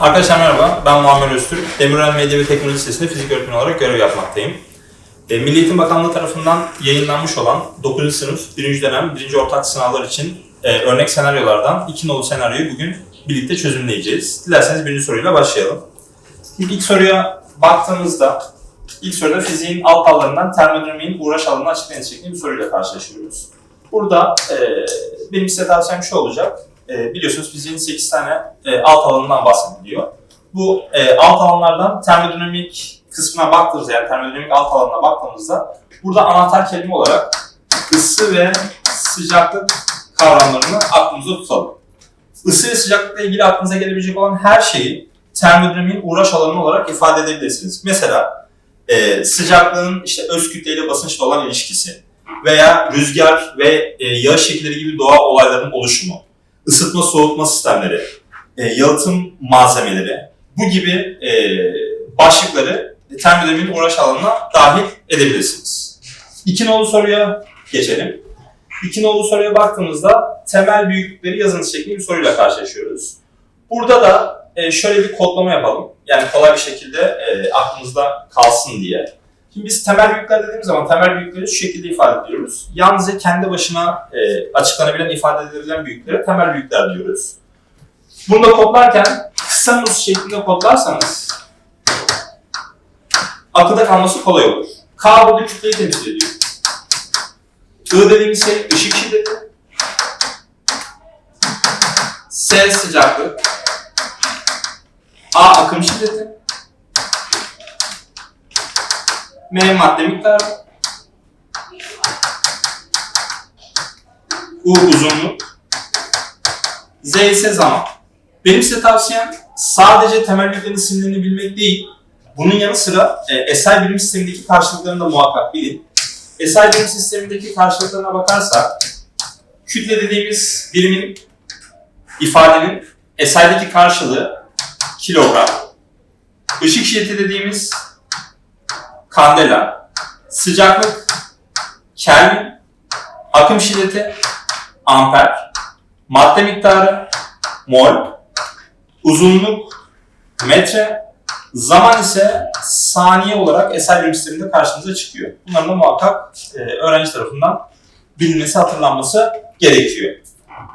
Arkadaşlar merhaba, ben Muammer Öztürk. Demirören Medya ve Teknoloji Lisesi'nde fizik öğretmeni olarak görev yapmaktayım. E, Milli Eğitim Bakanlığı tarafından yayınlanmış olan 9. sınıf 1. dönem 1. ortak sınavlar için e, örnek senaryolardan iki nolu senaryoyu bugün birlikte çözümleyeceğiz. Dilerseniz birinci soruyla başlayalım. Şimdi ilk soruya baktığımızda, ilk soruda fiziğin alt dallarından termodinamiğin uğraş alanını şeklinde bir soruyla karşılaşıyoruz. Burada e, benim size tavsiyem şu olacak. E, biliyorsunuz fiziğin 8 tane e, alt alanından bahsediliyor. Bu e, alt alanlardan termodinamik kısmına baktığımızda yani termodinamik alt alanına baktığımızda burada anahtar kelime olarak ısı ve sıcaklık kavramlarını aklımızda tutalım. Isı ve sıcaklıkla ilgili aklınıza gelebilecek olan her şeyi termodinamiğin uğraş alanı olarak ifade edebilirsiniz. Mesela e, sıcaklığın işte öz kütleyle basınçla olan ilişkisi veya rüzgar ve e, yağış şekilleri gibi doğa olaylarının oluşumu, ısıtma soğutma sistemleri, e, yalıtım malzemeleri bu gibi e, başlıkları termodinamiğin uğraş alanına dahil edebilirsiniz. İki nolu soruya geçelim. İki nolu soruya baktığımızda temel büyüklükleri yazınız şeklinde bir soruyla karşılaşıyoruz. Burada da e, şöyle bir kodlama yapalım. Yani kolay bir şekilde e, aklımızda kalsın diye. Şimdi biz temel büyükler dediğimiz zaman temel büyükleri şu şekilde ifade ediyoruz. Yalnızca kendi başına e, açıklanabilen, ifade edilebilen büyüklere temel büyükler diyoruz. Bunu da kodlarken kısa nus şeklinde kodlarsanız akılda kalması kolay olur. K burada kütleyi temsil ediyor. I dediğimiz şey ışık şiddeti. S sıcaklık. A akım şiddeti. M madde miktarı. U uzunluk. Z ise zaman. Benim size tavsiyem sadece temel bilgilerin isimlerini bilmek değil, bunun yanı sıra e, SI birim sistemindeki karşılıklarını da muhakkak bilin. SI birim sistemindeki karşılıklarına bakarsak, kütle dediğimiz birimin, ifadenin SI'deki karşılığı kilogram, ışık şiddeti dediğimiz kandela, sıcaklık Kelvin, akım şiddeti amper, madde miktarı mol, uzunluk metre, zaman ise saniye olarak SI birim sisteminde karşımıza çıkıyor. Bunların da muhakkak e, öğrenci tarafından bilinmesi, hatırlanması gerekiyor.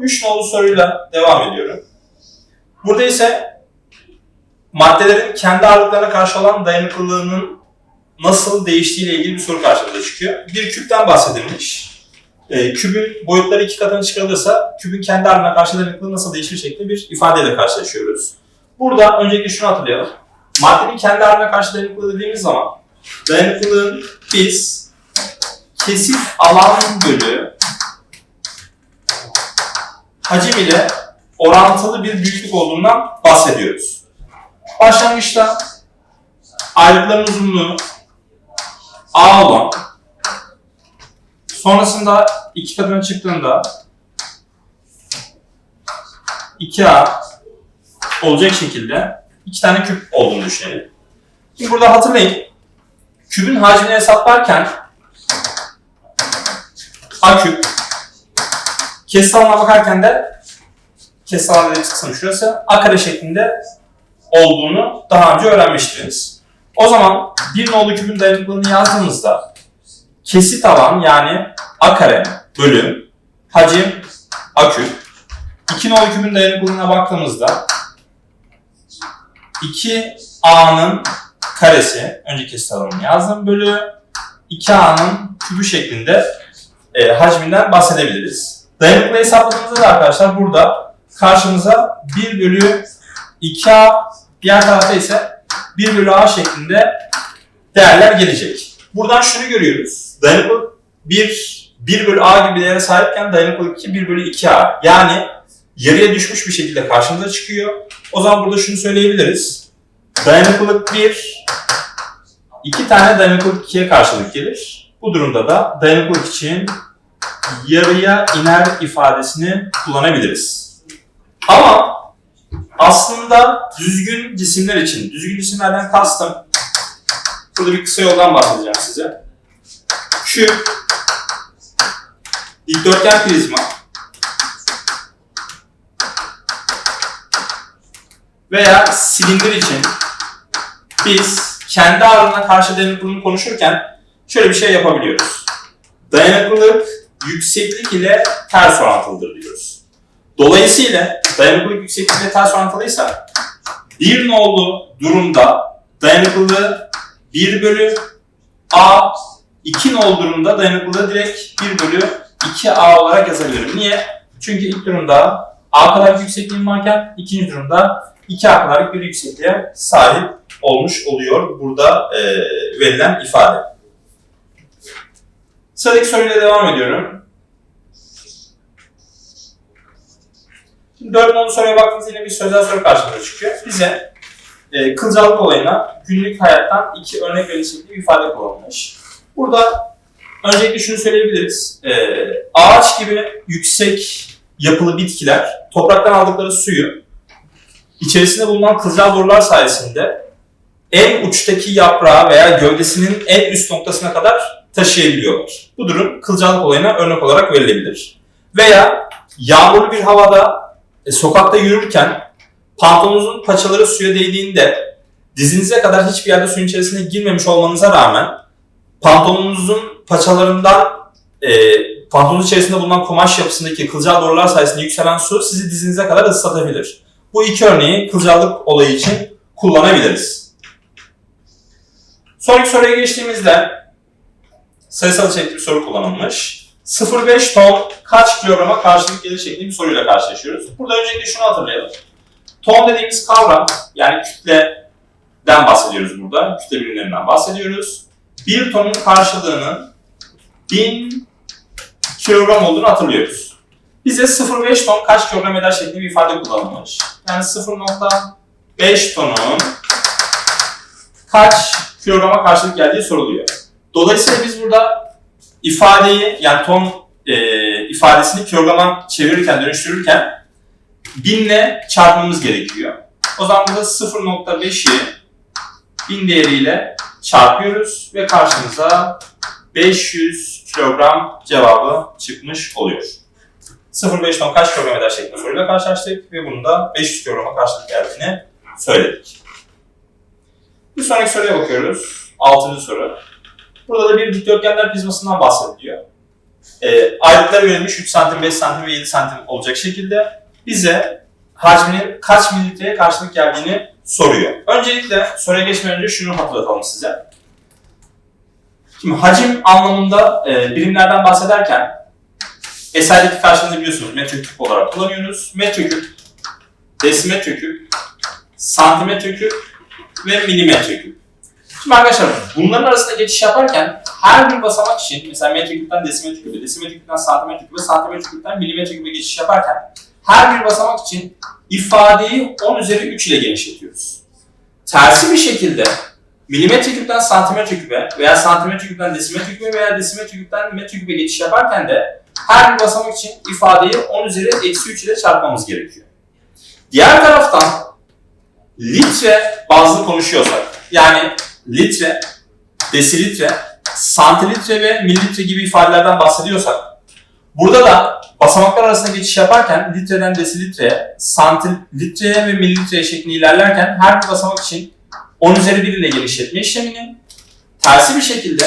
Üç nolu soruyla devam ediyorum. Burada ise maddelerin kendi ağırlıklarına karşı olan dayanıklılığının nasıl değiştiği ile ilgili bir soru karşımıza çıkıyor. Bir küpten bahsedilmiş. E, kübün boyutları iki katına çıkarılırsa kübün kendi ağırlığına karşı dayanıklılığı nasıl değişir şeklinde bir ifadeyle karşılaşıyoruz. Burada öncelikle şunu hatırlayalım. Maddenin kendi ağırlığına karşı dayanıklılığı dediğimiz zaman dayanıklılığın biz kesif alan bölü hacim ile orantılı bir büyüklük olduğundan bahsediyoruz. Başlangıçta ayrıkların uzunluğu A olan sonrasında iki katına çıktığında 2A olacak şekilde iki tane küp olduğunu düşünelim. Şimdi burada hatırlayın. Kübün hacmini hesaplarken A küp kesit alanına bakarken de kesit alanı dediğimiz kısım şurası A kare şeklinde olduğunu daha önce öğrenmiştiniz. O zaman bir nolu küpün dayanıklılığını yazdığımızda kesit alan yani A kare bölü hacim A küp. 2 nolu küpün dayanıklılığına baktığımızda 2A'nın karesi, önce kesit alanını yazdım, bölü 2A'nın kübü şeklinde e, hacminden bahsedebiliriz. Dayanıklılığı hesapladığımızda da arkadaşlar burada karşımıza 1 bölü 2A, diğer tarafta ise 1 bölü A şeklinde değerler gelecek. Buradan şunu görüyoruz. Dayanıklılık 1, 1 bölü A gibi değere sahipken dayanıklılık 2, 1 bölü 2A. Yani yarıya düşmüş bir şekilde karşımıza çıkıyor. O zaman burada şunu söyleyebiliriz. Dayanıklılık 1, 2 tane dayanıklılık 2'ye karşılık gelir. Bu durumda da dayanıklılık için yarıya iner ifadesini kullanabiliriz. Ama aslında düzgün cisimler için, düzgün cisimlerden kastım, burada bir kısa yoldan bahsedeceğim size. Küp, dikdörtgen prizma, veya silindir için biz kendi ağırlığına karşı dayanıklılığını konuşurken şöyle bir şey yapabiliyoruz. Dayanıklılık yükseklik ile ters orantılıdır diyoruz. Dolayısıyla dayanıklılık yükseklik ile ters orantılıysa bir nolu durumda dayanıklılığı 1 bölü A, 2 nolu durumda dayanıklılığı direkt 1 bölü 2A olarak yazabilirim. Niye? Çünkü ilk durumda A kadar yüksekliğim varken ikinci durumda 2A kadarlık bir yüksekliğe sahip olmuş oluyor burada e, verilen ifade. Sıradaki soruyla devam ediyorum. Şimdi dört nolu soruya baktığınızda yine bir sözel soru karşımıza çıkıyor. Bize e, kılcallık olayına günlük hayattan iki örnek verici şekli bir ifade kullanılmış. Burada öncelikle şunu söyleyebiliriz. E, ağaç gibi yüksek yapılı bitkiler topraktan aldıkları suyu içerisinde bulunan kılcal borular sayesinde en uçtaki yaprağı veya gövdesinin en üst noktasına kadar taşıyabiliyorlar. Bu durum kılcallık olayına örnek olarak verilebilir. Veya yağmurlu bir havada e, sokakta yürürken pantolonunuzun paçaları suya değdiğinde dizinize kadar hiçbir yerde suyun içerisine girmemiş olmanıza rağmen pantolonunuzun paçalarından e, pantolonun içerisinde bulunan kumaş yapısındaki kılcal borular sayesinde yükselen su sizi dizinize kadar ıslatabilir. Bu iki örneği kılcallık olayı için kullanabiliriz. Sonraki soruya geçtiğimizde sayısal içerikli bir soru kullanılmış. 0,5 ton kaç kilograma karşılık gelir şeklinde bir soruyla karşılaşıyoruz. Burada öncelikle şunu hatırlayalım. Ton dediğimiz kavram, yani kütleden bahsediyoruz burada. Kütle birimlerinden bahsediyoruz. Bir tonun karşılığının 1000 kilogram olduğunu hatırlıyoruz. Bize 0,5 ton kaç kilogram eder şeklinde bir ifade kullanılmış. Yani 0,5 tonun kaç kilograma karşılık geldiği soruluyor. Dolayısıyla biz burada ifadeyi yani ton e, ifadesini kilograma çevirirken, dönüştürürken binle çarpmamız gerekiyor. O zaman burada 0.5'i bin değeriyle çarpıyoruz ve karşımıza 500 kilogram cevabı çıkmış oluyor. 0,5 ton kaç kilogram eder şeklinde soruyla karşılaştık ve bunun da 500 kilograma karşılık geldiğini söyledik. Bir sonraki soruya bakıyoruz. Altıncı soru. Burada da bir dikdörtgenler prizmasından bahsediliyor. E, ayrıntılar verilmiş 3 santim, 5 santim ve 7 santim olacak şekilde bize hacminin kaç mililitreye karşılık geldiğini soruyor. Öncelikle soruya geçmeden önce şunu hatırlatalım size. Şimdi hacim anlamında e, birimlerden bahsederken eserdeki karşılığını biliyorsunuz metreküp olarak kullanıyoruz. Metreküp, desimetreküp, santimetreküp ve milimetreküp. Şimdi arkadaşlar bunların arasında geçiş yaparken her bir basamak için mesela metreküpten desimetreküpe, desimetreküpten santimetreküpe, santimetreküpten milimetreküpe geçiş yaparken her bir basamak için ifadeyi 10 üzeri 3 ile genişletiyoruz. Tersi bir şekilde milimetreküpten santimetreküpe veya santimetreküpten desimetreküpe veya desimetreküpten metreküpe geçiş yaparken de her bir basamak için ifadeyi 10 üzeri eksi 3 ile çarpmamız gerekiyor. Diğer taraftan litre bazlı konuşuyorsak yani litre, desilitre, santilitre ve mililitre gibi ifadelerden bahsediyorsak burada da basamaklar arasında geçiş yaparken litreden desilitreye, santilitreye ve mililitreye şeklinde ilerlerken her bir basamak için 10 üzeri 1 ile genişletme işlemini tersi bir şekilde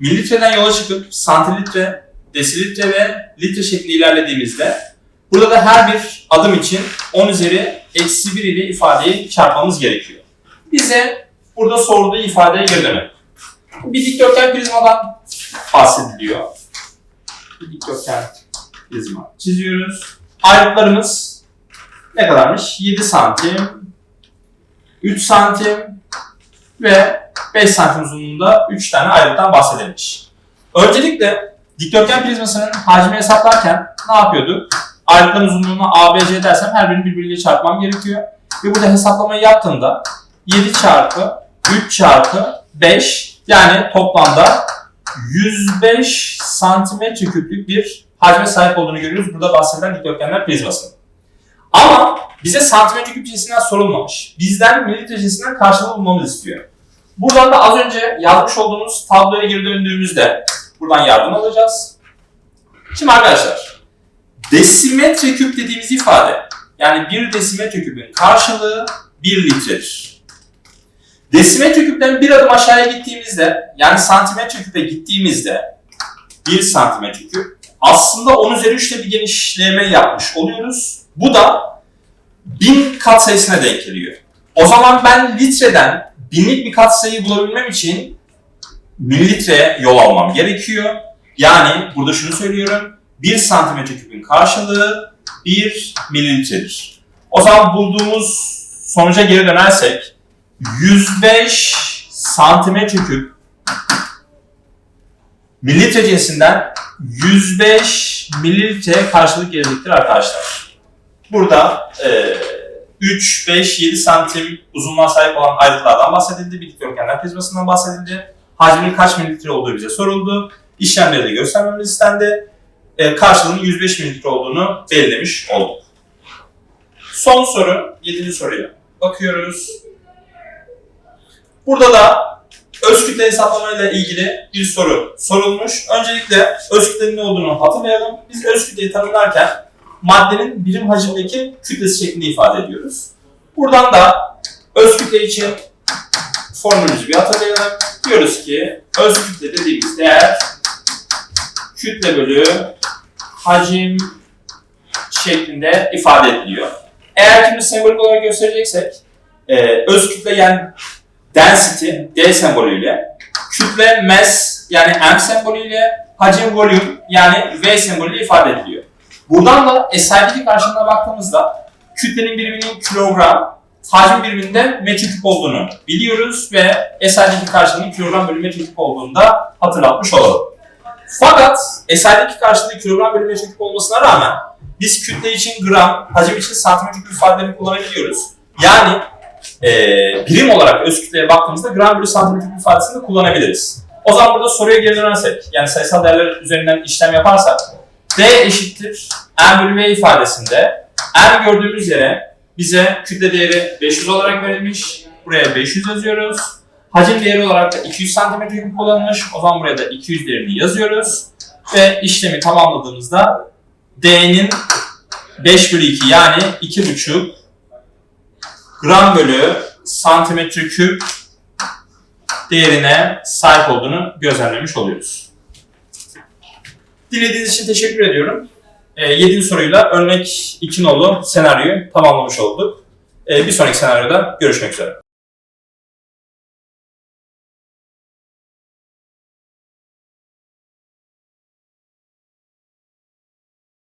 mililitreden yola çıkıp santilitre, desilitre ve litre şeklinde ilerlediğimizde burada da her bir adım için 10 üzeri eksi 1 ile ifadeyi çarpmamız gerekiyor. Bize burada sorduğu ifadeye geri dönelim. Bir dikdörtgen prizmadan bahsediliyor. Bir dikdörtgen prizma çiziyoruz. Ayrıtlarımız ne kadarmış? 7 santim, 3 santim ve 5 santim uzunluğunda 3 tane ayrıttan bahsedilmiş. Öncelikle dikdörtgen prizmasının hacmini hesaplarken ne yapıyorduk? Ayrıtların uzunluğuna ABC dersem her birini birbiriyle çarpmam gerekiyor. Ve burada hesaplamayı yaptığımda 7 çarpı 3 çarpı 5 yani toplamda 105 santimetre küplük bir hacme sahip olduğunu görüyoruz. Burada bahsedilen dikdörtgenler prizmasının. Ama bize santimetre küp cinsinden sorulmamış. Bizden mililitre cinsinden karşılığı bulmamız istiyor. Buradan da az önce yazmış olduğumuz tabloya geri döndüğümüzde buradan yardım alacağız. Şimdi arkadaşlar desimetre küp dediğimiz ifade yani bir desimetre küpün karşılığı 1 litredir. Desimetre küpten bir adım aşağıya gittiğimizde yani santimetre küpe gittiğimizde 1 santimetre küp aslında 10 üzeri 3'te bir genişleme yapmış oluyoruz. Bu da 1000 katsayısına denk geliyor. O zaman ben litreden binlik bir katsayı bulabilmem için mililitreye yol almam gerekiyor. Yani burada şunu söylüyorum. 1 santimetre küpün karşılığı 1 mililitredir. O zaman bulduğumuz sonuca geri dönersek 105 santimetre küp mililitre cinsinden 105 mililitre karşılık gelecektir arkadaşlar. Burada e, 3, 5, 7 santim uzunluğa sahip olan ayrıntılardan bahsedildi. Bir dikdörtgenler prizmasından bahsedildi. Hacmin kaç mililitre olduğu bize soruldu. İşlemleri de göstermemiz istendi. E, karşılığının 105 mililitre olduğunu belirlemiş olduk. Son soru, 7. soruya bakıyoruz. Burada da öz kütle hesaplamayla ilgili bir soru sorulmuş. Öncelikle öz kütlenin ne olduğunu hatırlayalım. Biz öz kütleyi tanımlarken maddenin birim hacimdeki kütlesi şeklinde ifade ediyoruz. Buradan da öz kütle için formülümüzü bir hatırlayalım. Diyoruz ki öz kütle dediğimiz değer kütle bölü hacim şeklinde ifade ediliyor. Eğer şimdi sembolik olarak göstereceksek e, öz kütle yani density D sembolüyle, kütle mass yani M sembolüyle, hacim volume yani V sembolüyle ifade ediliyor. Buradan da SI'deki karşılığına baktığımızda kütlenin biriminin kilogram, hacim biriminde metreküp olduğunu biliyoruz ve SI'deki karşılığının kilogram bölü metreküp olduğunu da hatırlatmış olalım. Fakat SI'deki karşılığı kilogram bölü metreküp olmasına rağmen biz kütle için gram, hacim için santimetre küp ifadelerini kullanabiliyoruz. Yani e, birim olarak öz kütleye baktığımızda gram bölü santimetre ifadesini de kullanabiliriz. O zaman burada soruya geri dönersek, yani sayısal değerler üzerinden işlem yaparsak, D eşittir M bölü V ifadesinde M gördüğümüz yere bize kütle değeri 500 olarak verilmiş. Buraya 500 yazıyoruz. Hacim değeri olarak da 200 santimetre küp kullanılmış. O zaman buraya da 200 değerini yazıyoruz. Ve işlemi tamamladığımızda D'nin 5 bölü 2 yani 2,5 gram bölü santimetre küp değerine sahip olduğunu gözlemlemiş oluyoruz. Dinlediğiniz için teşekkür ediyorum. E, 7. soruyla örnek 2 nolu senaryoyu tamamlamış olduk. E, bir sonraki senaryoda görüşmek üzere.